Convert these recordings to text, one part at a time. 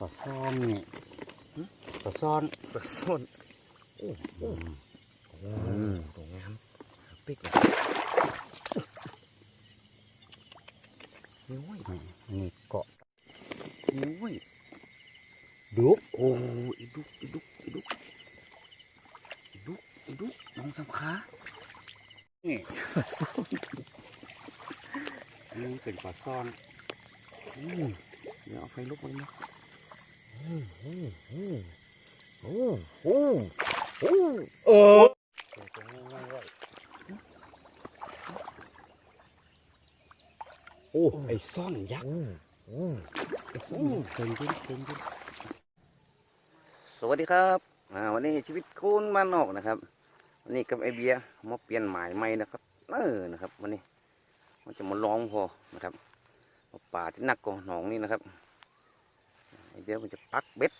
ปลาซ่อนนี่ปลาซ่อนปลาส้นอืมอืมตรงนี้ครับปิ๊กเลยโอ้ยนี่เกาะโอ้ยดุกโอ้ยอีดุกอีดุกอีดุกอีดุกอีดุกน้องสำขานี่อันนี้เป็นปลาซ่อนอืมเดี๋ยวเอาไฟลุกมันนะโอ้โห เออโอ้ไอ้ซ่อนยักษ์ไอ้ซ่อนเต็มเต็มสวัสดีครับวันนี้ชีวิตคุณมานอกนะครับวันนี้กับไอเบียมาเปลี่ยนหมายใหม่นะครับเออนะครับวันนี้มันจะมาลองพอนะครับป่าที่หนักกว่าหนองนี่นะครับ เบียร์มันจะปักเบ็ด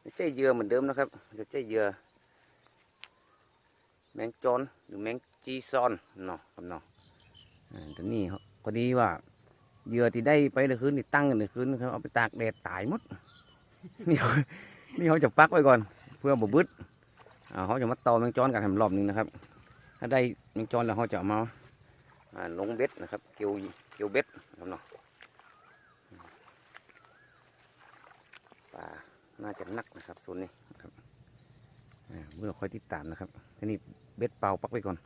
ไม่ใช่เยื่อเหมือนเดิมนะครับจะใช่เยื่อแมงจอนหรือแมงจีซอนเนาะครับเนาะอ่าแต่นี่เขาพอดีว่าเหยื่อที่ได้ไปในคืนนี่ตั้งกันในคืนครับเอาไปตากแดดตายหมดนี่นี่เขาจะปักไว้ก่อน เพื่อบ่บึดเขาจะมาตอแมงจอนกันแหมรอบนึงนะครับ ถ้าได้แมงจอนแล้วเขาจะมาลงเบ็ดนะครับ เกี่ยวเกี่ยวเบ็ดครับเนาะปลา น่าจะนักนะครับส่วนนี้ครับเมื่อเราคอยติดตามนะครับทีนี้เบ็ดเปล่าปักไว้ก่อน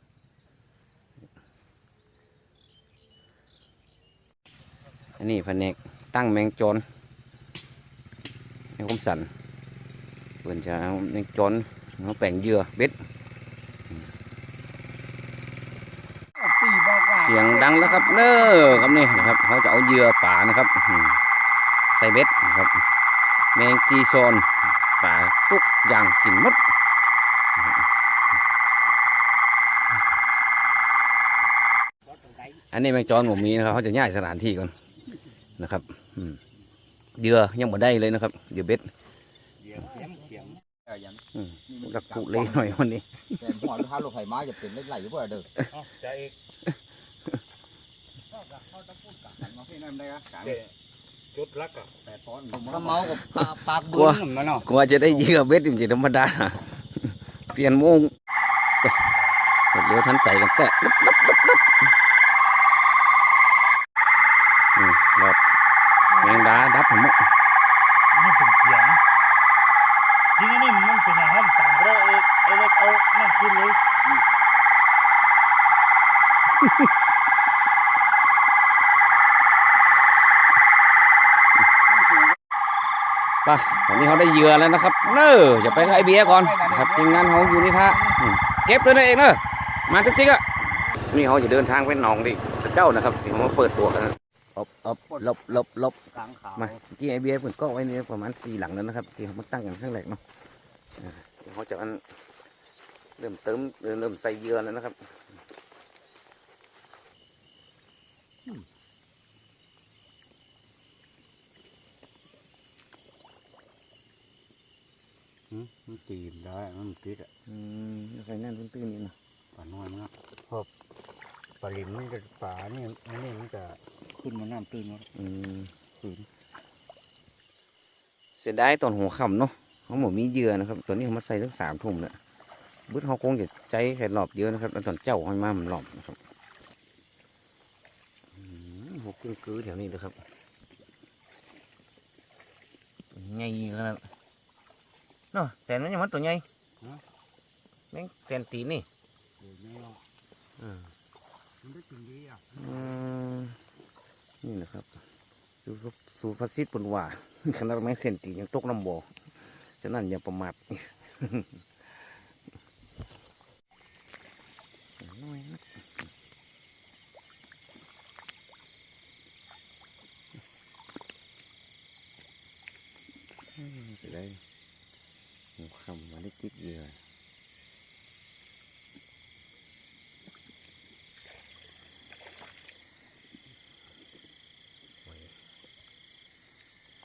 อันนี้แผนกตั้งแมงจอนให้คมสันเพื่อนจะแมงจอนมาแป่งเหยื่อเบ็ดเสียงดังแล้วครับเน้อครับนี่นะครับเขาจะเอาเหยื่อป่านะครับใส่เบ็ดนะครับ แมงจีซอนป่าทุกอย่างกินหมดอันนี้แมงจอนผมมีนะครับเขาจะย้ายสถานที่ก่อนนะครับอืมเหยื่อยังบ่ได้เลยนะครับเหยื่อเบ็ดเดี๋ยวเขียมเขียม Ờ, dạ. รักกุเล่หน่อยวันนี้ Em hỏi hai lô phải má chụp tiền lấy lại với được. จะเอก Nó cái em đây á. Cả จุดรักอะ bè phón. ก็เมากับปลาปากกลับุวญมันเนาะกว่าจะได้เหยื่อเบ็ดจริงๆธรรมดาเปลี่ยนโมงรวดเร็วทันใจกันแตะลับลับลับลับอืมรอดแมงดาดับผมหมดนี่เป็นเสียงจริงๆนี่มันเป็นอย่างนั้นตามเราเอกไอเล็กเอานั่นขึ้นเลย ไปตอนนี้เขาได้เหยื่อแล้วนะครับ เน้อจะไปกับไอเบียร์ก่อนนะครับทีมงานเขาอยู่นี่ท่าอืมเก็บเลยนะเองเนอะมาจิ๊กจิ๊กอะนี่เขาจะเดินทางไปหนองดิเจ้านะครับที่เขามาเปิดตัวกันนะอบอบลบลบลบกลางขาวมาเมื่อกี้ไอเบียร์เปิดกล้องไว้นี่ประมาณสี่หลังแล้วนะครับ ที่เขามาตั้งกันข้างแรกเนาะอ่าเดี๋ยวเขาจะอันเริ่มเติมเริ่มเริ่มใส่เหยื่อแล้วนะครับ มันตีนได้ มันติดอะอืมใส่แน่นตื้นๆนี่นะปลาน้อยมันพอปลาลิมมันจะปลานี่อันนี้มันจะขึ้นมาน้ำตื้นแล้วอืมตื้นเสียดายตอนหัวค่ำเนาะเขาหมดมีเหยื่อนะครับ ตัวนี้เขามาใส่ตั้งสามทุ่มแล้วบึ้ดเขาคงจะใจแค่รอบเยอะนะครับแล้วตอนเจ้าห้อยมามันรอบนะครับอืมหกกึ่งกือแถวนี้เลยครับใหญ่ขนาด เนาะแสนมันยังมันตัวใหญ่แม่งแสนตีนนี่เดี๋ยวนี้เราอืมมันได้กินดีอะอืมนี่นะครับสูตรสูตรภาษิตปนว่าขนาดแม่งเส้นตีนยังตกน้ำบ่อฉะนั้นอย่าประมาท น้อยนะอืมเสิได้หัวคำมาได้ติดเหยื่อ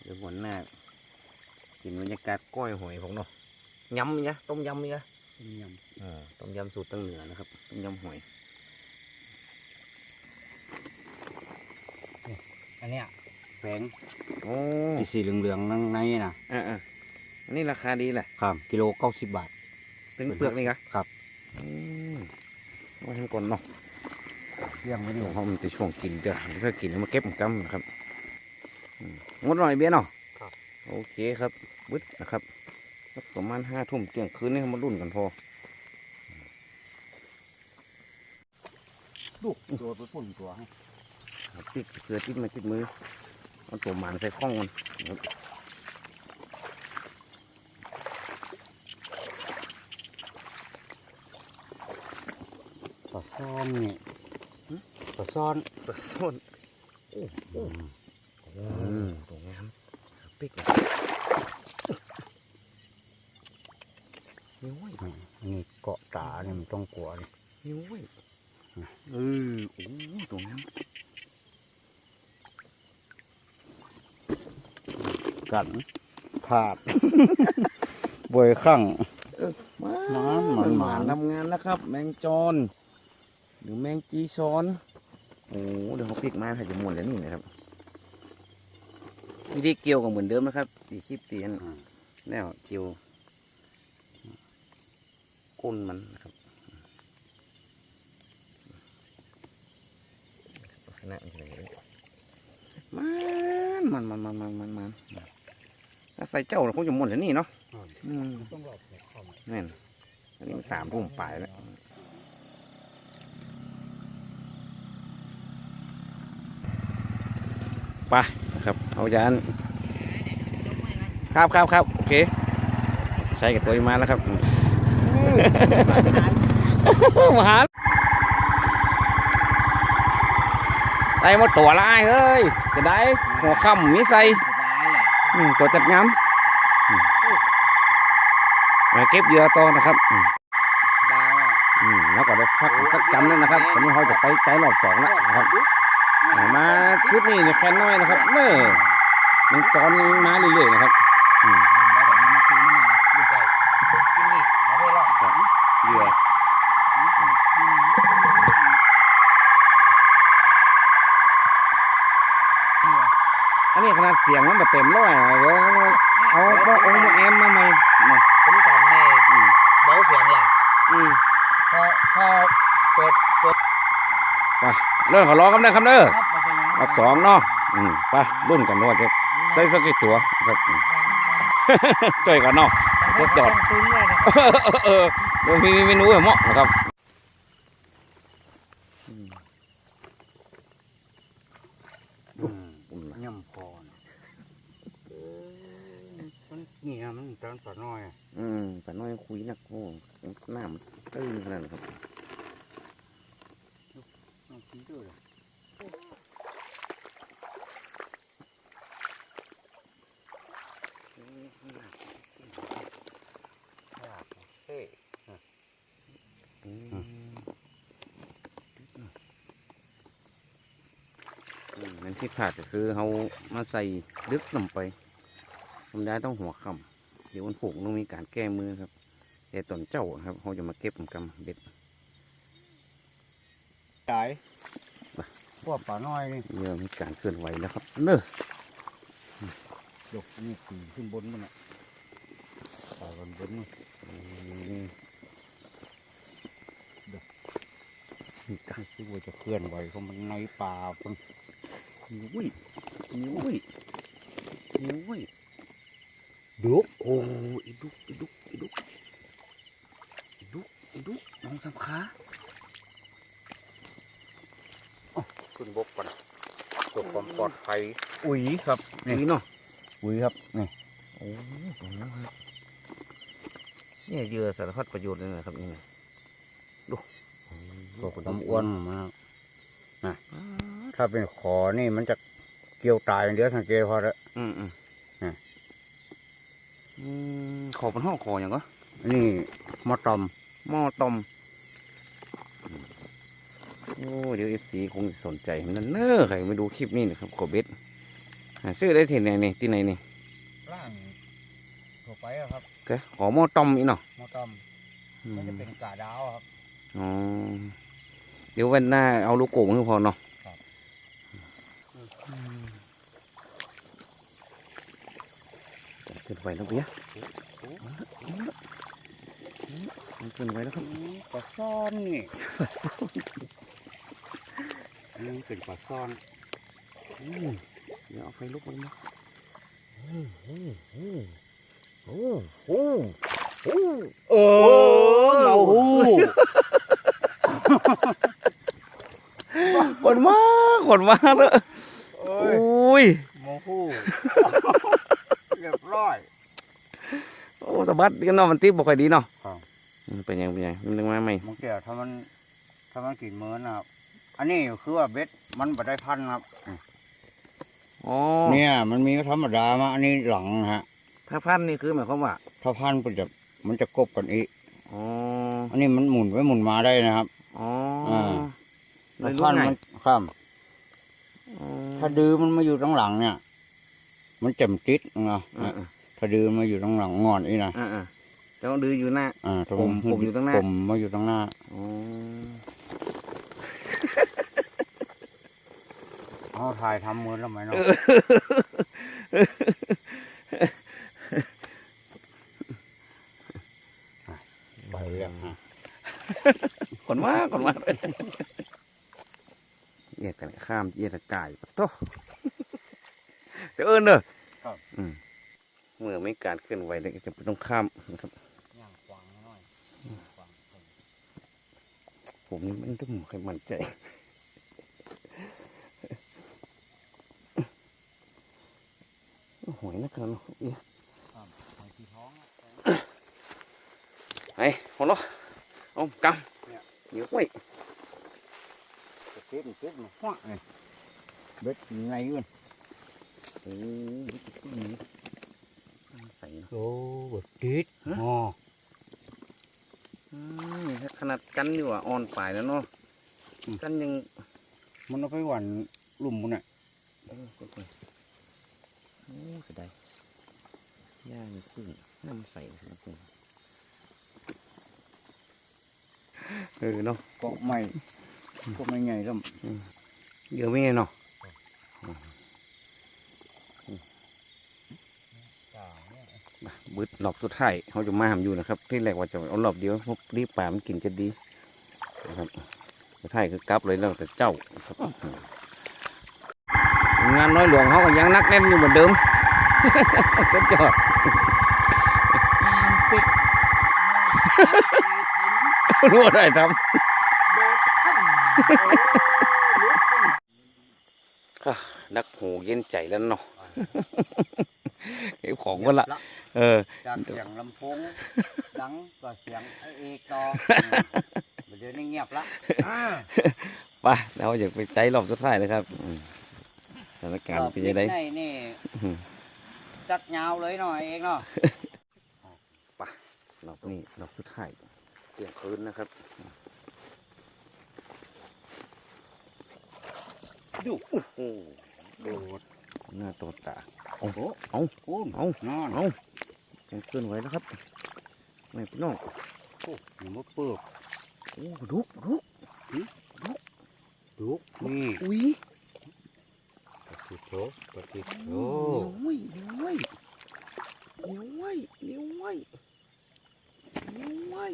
เดี๋ยววันหน้า กินบรรยากาศก้อยหอยผมเนาะยำมั้ยะต้มยำมั้ยะต้มยอ่าต้มยำสูตรตั้งเหนือนะครับต้มยำหอยำอันเนี้ยแฝงโอ้ที่สีเหลืองๆนั่งในน่ะอ่าอ่าอันนี้ราคาดีแหละครับกิโลเก้าสิบบาทถึงเปลือกนี่ครับครับอืมเอาให้ก่อนเนาะเลี้ยงไว้นี่เดี๋ยวเขามันจะช่วงกินเด้อเพื่อกินแล้วมาเก็บมันกำนะครับอืมงดหน่อยเบี้ยเนาะครับโอเคครับ บึดนะครับสักประมาณห้าทุ่มเที่ยงคืนนี่เขามารุ่นกันพอลูกตัวไปปุ่นตัวให้เอาติดเกลือติดมาติดมือเอาตัวหมันใส่ข้องมันครับปลาซ่อนนี่ปลาซ่อนปลาส้นอืมอืมตัวงามปิกเลยนิ้วเว้ย อันนี้เกาะตาเนี่ยมันต้องกลัวนี่นิ้วเว้ยเออโอ้ตัวงามกันผาดบวยข้างมาหมานหมานหมานทำงานแล้วครับ แมงจอนหรือแมงจีซอนโอ้เดี๋ยวเขาปิกมาให้จะม้วนแล้วนี่นะครับวิธีเกี่ยวก็เหมือนเดิมนะครับตีคลิปตีอันอืมแล้วเกี่ยว ก้นมันนะครับลักษณะมันจะเป็นอย่างนี้มันมันมันมันมันมันมันถ้าใส่เจ้าเราคงจะม้วนแล้วนี่เนาะอืมต้องรอบหัวข้อมนั่นอันนี้มันสามทุ่มปลายแล้วไปนะครับเอาจานครับครับครับโอเค ใช้กับตัวมาแล้วครับมา หาได้มดตัวละไอ้เฮ้ยจะได้หัวค่ำมีใส่ตัวจัดงามมาเก็บเยื่อต่อนะครับแล้วก็ได้พักกันสักจำนึงนะครับตอนนี้เขาจะไปใจรอบสองแล้วนะครับเอามาชุดนี้เนี่ยแค่น้อยนะครับเน่มันจอนมาเรื่อยๆนะครับอืม ได้แบบนี้มาซื้อนี่มาดูใจกินนี่มาได้หรอก เหยื่อ อันนี้ขนาดเสียงมันแบบเต็มร้อยอะเดี๋ยวเอาพวกองค์พวกแอมมาใหม่นะผมสั่งแน่อืมเบาเสียงอย่าอืมพอพอเปิดเปิดเริ่มขอร้องกันนะครับเด้อครับมาเป็นไงรอบสองเนาะอืมไปรุ่นกันว่าจะได้สักกี่ตัวครับอืมช่วยกันเนาะสุดยอดตึงเลยนะเออเดี๋ยวมีเมนูเหมาะนะครับ อืมย่ำพอนะเออมันนี่นะมันตอนปลาน้อยอะ อืมแต่น้อยคุยนักโอ้หน้ามันตื้นขนาดนั้นครับต้องกินด้วยเหรอเฮ้ยอืมอืมนั่นที่ขาดก็คือเขามาใส่ลึกลงไปธรรมดาต้องหัวค่ำเดี๋ยวมันผูกต้องมีการแก้มือครับ แต่ตอนเจ้าครับเขาจะมาเก็บกำเบ็ดจ่ายพวกปลาน้อยนี่เริ่มมีการเคลื่อนไหวแล้วครับ เน้อยกนี่ขึ้นขึ้นบนมันอะปลาบนบนนี่มีการคือว่าจะเคลื่อนไหวเพราะมันในป่าเพิ่งยุ้ยยุ้ยยุ้ยดุโอ้อีดุกอีดุกอีดุกอีดุกอี ดุกน้องสำขาขึ้นบกก่อนเพื่อความปลอดภัยอุ้ยครับนี่นี่เนาะอุ้ยครับนี่โอ้ตรงนั้นครับเนี่ยเหยื่อสารพัดประโยชน์เลยนะครับนี่ดูตัวความอ้วนมากนะถ้าเป็นขอนี่มันจะเกี่ยวตายอย่างเดียวสังเกตพอแล้วอืมอืมอะอืมขอเป็นห้องขออย่างก็นี่มอตอมหม้อต้มอืมโอ้เดี๋ยวเอฟซีคงสนใจมันนั่นเนอะใครไม่ดูคลิปนี้นะครับขอเบ็ดหาซื้อได้ที่ไหนนี่ที่ไหนนี่ร่างทั่วไปอะครับแกขอหม้อต้มอีกเนาะมอตอมอืมมันจะเป็นกาดาวครับ อ๋อเดี๋ยววันหน้าเอาลูกโป่งให้พอเนาะครับขึ้นไปแล้วเบียร์มันขึ้นไปแล้วครับ ปลาซ่อนนี่อัน นี้เป็นปลาซ่อนอืมเดี๋ยวเอาไฟลุกมันนะโอ้โหเออเราหูขนมากขนมากเลยเอ้โอ้ยยโมหูเรียบร้อยโอ้สะบัดกันเนาะมันติ๊บบ่ค่อยดีเนาะครับอืมเป็นยังเป็นยังมันนึงมาไหมบางทีถ้ามันถ้ามันกินมื้อนะครับ อันนี้คือว่าเบ็ดมันบ่ได้พันครับ อ๋อเนี่ย มันมีธรรมดามาอันนี้หลังนะฮะ ถ้าพันนี่คือหมายความว่าถ้าพันมันจะมันจะกบกันอีกอ๋ออันนี้มันหมุนไว้หมุนมาได้นะครับอ๋ออ่าเลยถ้ารู้พันไงมันครับอ๋อถ้าดื้อมันมาอยู่ตรงหลังเนี่ย มันจำติดนะอ่าอ่าถ้าดื้อมาอยู่ตรงหลังงอนอีกนะอ่าอ่าแล้วดื้ออยู่หน้าอ่าตรงผมผมอยู่ตรงหน้าผมมาอยู่ตรงหน้าอ๋อ เขาถ่ายทำมือแล้วไหมเนาะไปแล้วฮะขนมากขนมากเลยแยกกันข้ามแยกตะกายปะโตเดี๋ยวเอิญเด้ออืมเมื่อไม่การเคลื่อนไหวเนี่ยก็จะต้องข้ามนะครับย่างขวางหน่อยขวางผมนี่มันต้องใครมั่นใจ หวยนะครับเนาะเอ๊ะ ไปที่ท้องอะ ไอ้หัวเราะเอากำเดี๋ยวไว้ จะเก็บมันเก็บมันหัวเลยเบ็ดยังไงกัน โอ้ยใส่เนาะ โอ้เบ็ดติดอ๋อ อืมขนาดกันอยู่อ่ะอ่อนปลายแล้วเนาะกันยัง มันเอาไปหวันลุ่มมันอ่ะ น้ำใส่พึ่งเออเนาะก็ไม่ก็ไม่ไงแล้วเดี๋ยวไม่ไงเนาะบึดรอบสุดท้ายเขาจะมาหามอยู่นะครับ ที่แรกว่าจะเอารอบเดียวเพราะรีบป่ามันกินจะดีนะครับสุดท้ายคือกลับเลยแล้วแต่เจ้าครับงานน้อยหลวงเขาก็ยังนักแน่นอยู่เหมือนเดิม สุดยอด รู้อะไรทำอะนักหูเย็นใจแล้วเนาะเก็บของก็ละเออจากเสียงลำโพงดังก็เสียงไอเอกต่อเดี๋ยวนี้เงียบละไปเราอยากไปใจรอบสุดท้ายเลยครับอืมสถานการณ์เป็นยังไงในนี่จัดยาวเลยหน่อยเองเนาะ รอบนี้รอบสุดท้ายเที่ยงคืนนะครับดูโอ้โหโดดหน้าตัวตาโอ้โหเอาปูนเอานอนเอายังเคลื่อนไหวแล้วครับไม่พี่น้องอย่ามาเปิบโอ้ดุกดุกดูนี่อุ้ยปฏิโถปฏิโถเดี๋ยวไว้เดี๋ยวไว้เดี๋ยวไว้เดี๋ยวไว้ เดี๋ยวไว้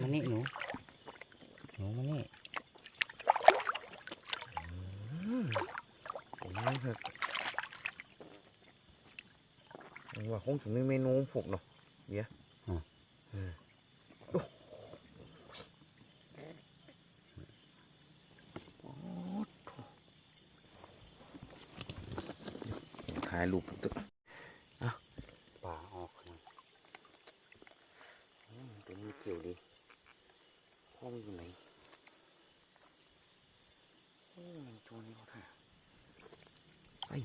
มานี่หนู หนูมานี่ผมนี่ครับว่าคงถึงมีเมนูผูกเนาะเบียร์เออโอ้โอ้โหถ่ายรูปตึก ป่าออกนะ อืมเป็นมีเกี่ยวดีห้องอยู่ไหนอืมตัวนี้เขาถ่ายใส่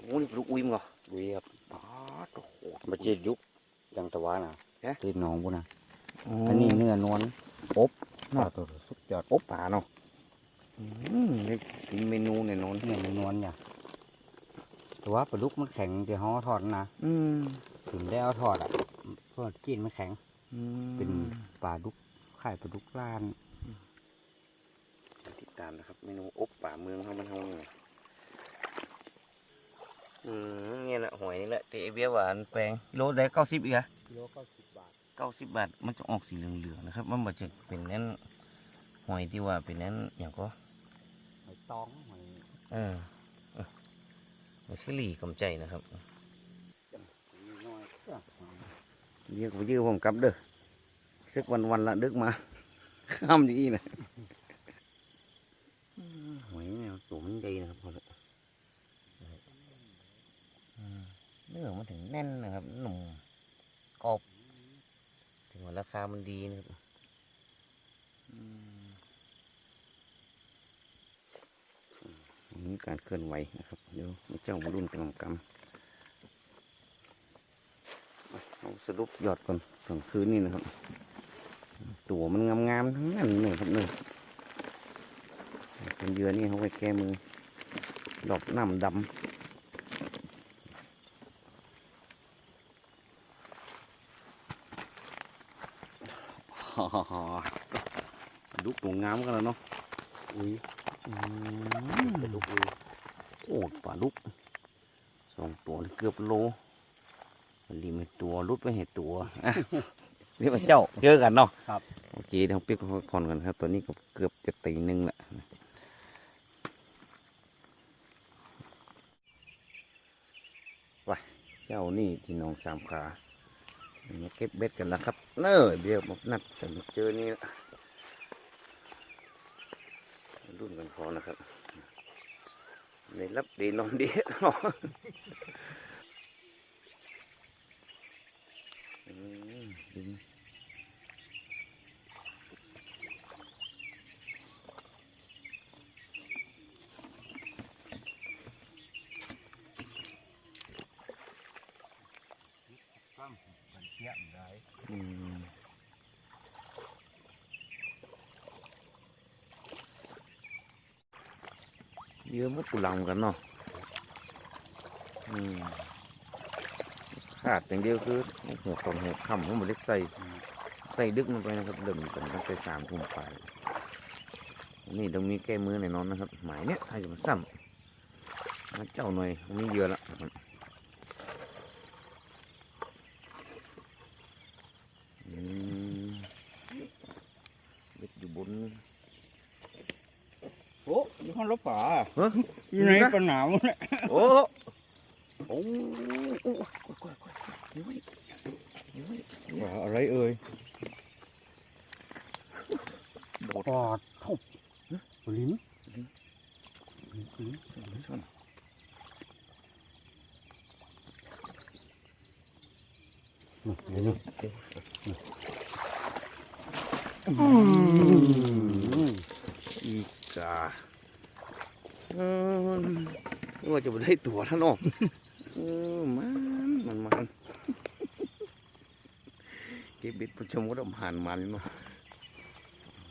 โอ้นี่ปลูกอุ้ยมั้งเหรอ บุยครับ อ๋อโอ้โห มา เจ็ดยุกยังตะวันอะเอ๊ะตีนหนองบุนะอัอันนนี้นี้เนื้อเนื้อนวลอบน่าตัวสุดยอดอบป่าเนาะอืมนี่กินเมนูแน่นอนเนื้อนวลเนี่ยแต่ว่าปลาดุกมันแข็งเดี๋ยวเขาเอาทอดนะอืมถึงได้เอาทอดอะเพื่อกินมันแข็ง อืมเป็นปลาดุกไข่ปลาดุกล้าน ติดตามนะครับ เมนูอบป่าเมืองเขามันทำยังไง อืมเนี่ยแหละหอยนี่แหละที่ไอ้เบี้ยหวานแปลงโลได้เก้าสิบอีกอะกิโลก็สิบบาทเก้าสิบบาทมันจะออกสีเหลืองๆนะครับ มันมันจะเป็นนั้นหอยที่ว่าเป็นนั้นอย่างก็หอยตองหอยเออเออไม่ใช่หลีกำใจนะครับน้อยก็หอยเรียกไปยื้อผมกลับเด้อสักวันวันๆละดึกมาข้ามอย่างนี้นะอืมหอยเนี่ยตัวมันใหญ่นะครับพอละอืมเนื้อมันถึงแน่นนะครับ หนุ่มกรอบถึงว่ามันดีนะครับมีการเคลื่อนไหวนะครับ เดี๋ยวมาเจ้ามารุ่นกำลังกำเอาสรุปยอดก่อนกลางคืนนี่นะครับ ตัวมันงามๆทั้งนั้นเลยครับเนี่ยเป็นเยือนี่เขาไปแก้มือ ดอกน้ำดำฮ่าฮ่าฮ่า ดุกตัวงามกันแล้วเนาะอุ้ยอืมกระดูกอุ้ยโอ้ปลาดุกสองตัวนี่เกือบโลมันรีไม่ตัวรุดไปเห็นตัวอะนี่มาเจ้าเจอกันเนาะครับโอเคเดี๋ยวเปียกพักผ่อนกันครับตอนนี้ก็เกือบจะตีหนึ่งละว้าเจ้านี่ที่น้องสามขา มาเก็บเบ็ดกันแล้วครับเนอเดี๋ยวมานัดกันเจอนี่รุ่นกันพอนะครับในรับดีนอนดีเนาะอืมดี ตั้งมันเที ยมได้อืมเยอะมุดกุหลาบกันเนาะอืมขาดอย่างเดียวคือหัวตรงหัวค่ำมันไม่ได้ใส่ใส่ดึกมันไปนะครับเดิมกันตั้งแต่สามทุ่มไปนี่ต้องมีแก้มือแน่นอนนะครับ หมายเนี้ยให้มันซ้ำมาเจ้าหน่อยมีเยอะละนะครับอืมเบ็ดอยู่บน โอ้ยห้องรถป่าเฮ้ยอยู่ในปัญหาเนี่ยโอ้โอ้โอ้กดกดกดเดี๋ยวไว้เดี๋ยวไว้เดี๋ยวไว้อะไรเอ่ยโดดปอดทุบลิ้นลิ้นซ่อนเดี๋ยวนะอืม อีกาเออนึกว่าจะไปได้ตัวท่านออกเออมันมันมันเก็บบ็ดผู้ชมก็ต้องผ่านมันเนาะ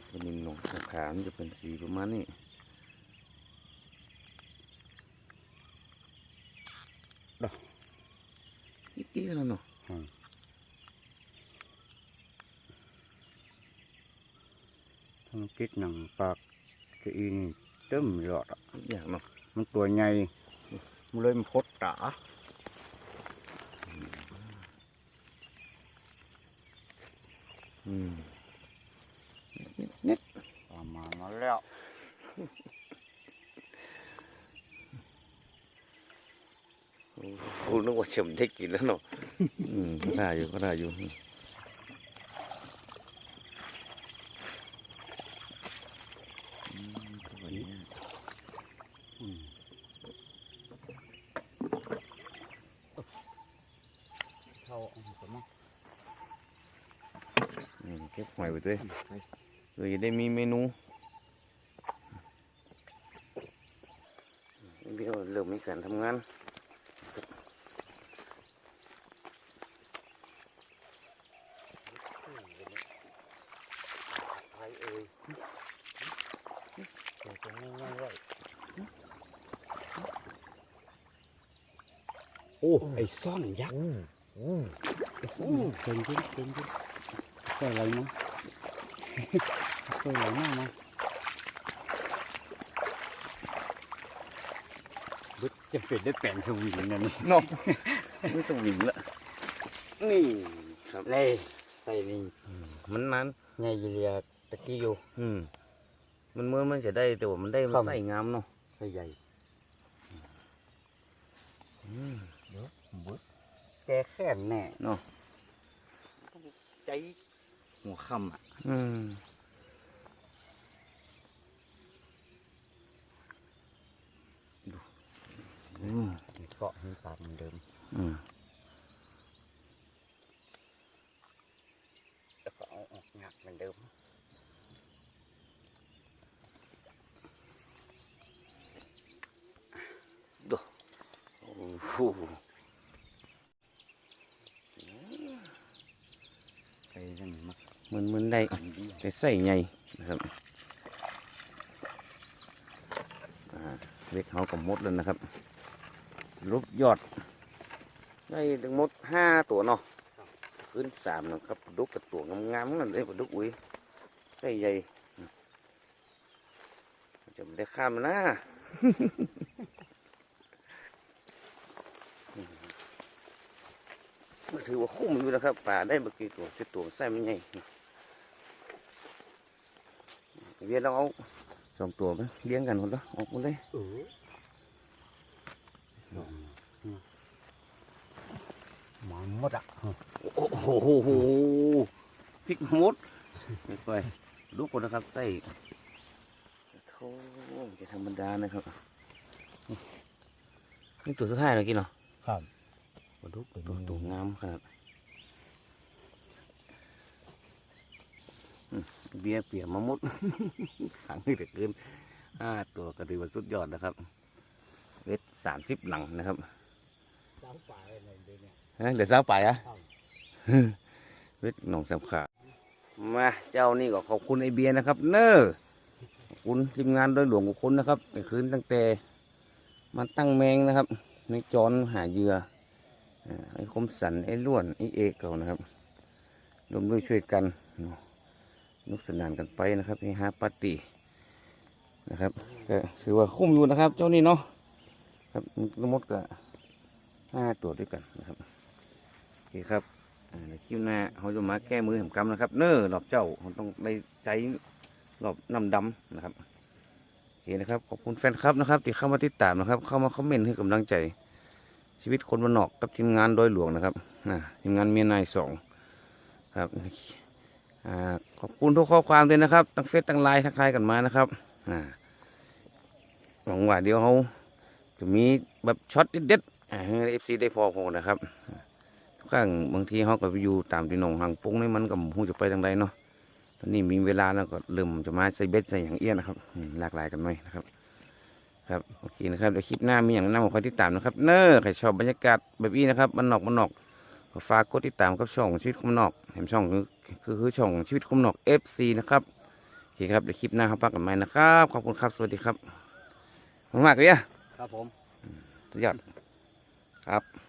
ตัวนี้หนองสาขามันจะเป็นสีประมาณนี้นิดเดียวแล้วเนาะ ทั้งปิดหนังปากกระอีนี่เต็มหลอดอะอย่างเนาะมันตัวใหญ่มันเลยมันพดตาอืมนิดประมาณนั้นแล้วๆกูนึกว่าเฉมได้กินแล้วเนาะ อืมก็ได้อยู่ก็ได้อยู่อืมก็วันนี้ อืมเข้าเอาไปมั้ง อืมเก็บ หอยไปด้วยเลยจะได้มีเมนูเดี๋ยวเริ่มมีการทำงานใครเอ่ยเดี๋ยวจะง่ายๆไว้โอ้ ไอ้ซ่อนยักษ์ไอ้ซ่อนเก่งจริงเก่งจริงเกิด อะไรมั้งเกิดอะไรมากมั้งบึดใจจะเป็นได้แปลงสวิงนั่นนี่เนาะไม่ต้องวิ่งละนี่ครับเลยใส่นี่มันนั้นไงเรียตะกี้อยู่อืมมันเมื่อมันจะได้แต่ว่ามันได้มันครับใส่งามเนาะใส่ใหญ่อืมแกแค่นแน่เนาะใจหัว ค่ำอะอืมอืมเกาะให้ปากเหมือนเดิมอืมแล้วก็เอาออกงักเหมือนเดิมโอ้โห ไปยัง มักมันมันได้กันดีแต่ใส่ใหญ่นะครับอ่าเล็กเขากับมดแล้วนะครับรูปยอด ได้ถึงมดห้าตัวเนาะขึ้นสามนะครับปลาดุกกับตัวงามๆนั่นเลยปลาดุกอุ้ยใส่ใหญ่จะไม่ได้ข้ามนะก็ถือว่าคุ้มอยู่นะครับป่าได้เมื่อกี้ตัวเจ็ดตัวใส่ไม่ใหญ่ เวียนเราเอาสองตัวไหมเลี้ยงกันหมดแล้วออกหมดเลยเออหมันหมดอะโอ้โหพริกมดไม่ไปลูกคนนะครับใส่โธ่จะธรรมดานะครับนี่ตัวสุดท้ายเมื่อกี้เนาะครับปลาดุกตัวตัวงามขนาดอืม เบียร์เปียกมะมุดขังนี่แต่เกินห้าตัวก็ถือว่าสุดยอดนะครับ เวทสามสิบหลังนะครับเจ้าป่าอะไรเลยเนี่ยฮะเดี๋ยวเช้าไปอะครับเวทหนองสำขามาเจ้านี่ก็ขอบคุณไอเบียร์นะครับ เนอขอบคุณทีมงานโดยหลวงของคุณนะครับในคืนตั้งแต่มาตั้งแมงนะครับในจอนหาเหยื่ออ่าไอ้คมสันไอ้ล้วนไอ้เอกเขานะครับรวมด้วยช่วยกันเนุกสนานกันไปนะครับนี่ฮะปาร์ตี้นะครับก็ถือว่าคุ้มอยู่นะครับ เจ้านี่เนาะครับทั้งหมดก็ห้าตัวด้วยกันนะครับโอเคครับในคลิปหน้าเขาจะมาแก้มือแห่งกรรมนะครับ เนอหลอบเจ้าเขาต้องได้ใช้หลอบน้ำดำนะครับโอเคนะครับขอบคุณแฟนคลับนะครับที่เข้ามาติดตามนะครับ เข้ามาคอมเมนต์ให้กำลังใจ ชีวิตคนบนนอกกับทีมงานโดยหลวงนะครับทีมงานเมียนายสองครับ ขอบคุณทุกข้อความด้วยนะครับตั้งเฟซตั้งไลน์ทักทายกันมานะครับหวังว่าเดี๋ยวเขาจะมีแบบช็อตเด็ดๆให้เอฟซีได้พอพอนะครับทุกครั้งบางทีเขาก็ไปอยู่ตามที่หนองหางปุ้งนี่มันก็หูจะไปทางใดเนาะตอนนี้มีเวลาแล้วก็เริ่มจะมาใส่เบ็ดใส่อย่างเอี้ยนะครับหลากหลายกันไหมนะครับครับโอเคนะครับเดี๋ยวคลิปหน้ามีอย่างแน่นำคอยติดตามนะครับ เนอใครชอบบรรยากาศแบบนี้นะครับมันนอกมันนอกฝากกดติดตามกับช่องชีวิตคมนอกเห็นช่อง คือคือคือช่องชีวิตคมนอก FC นะครับโอเคครับเดี๋ยวคลิปหน้าครับพักกันใหม่นะครับขอบคุณครับสวัสดีครับมากๆเลยอะครับผมสุดยอดครับ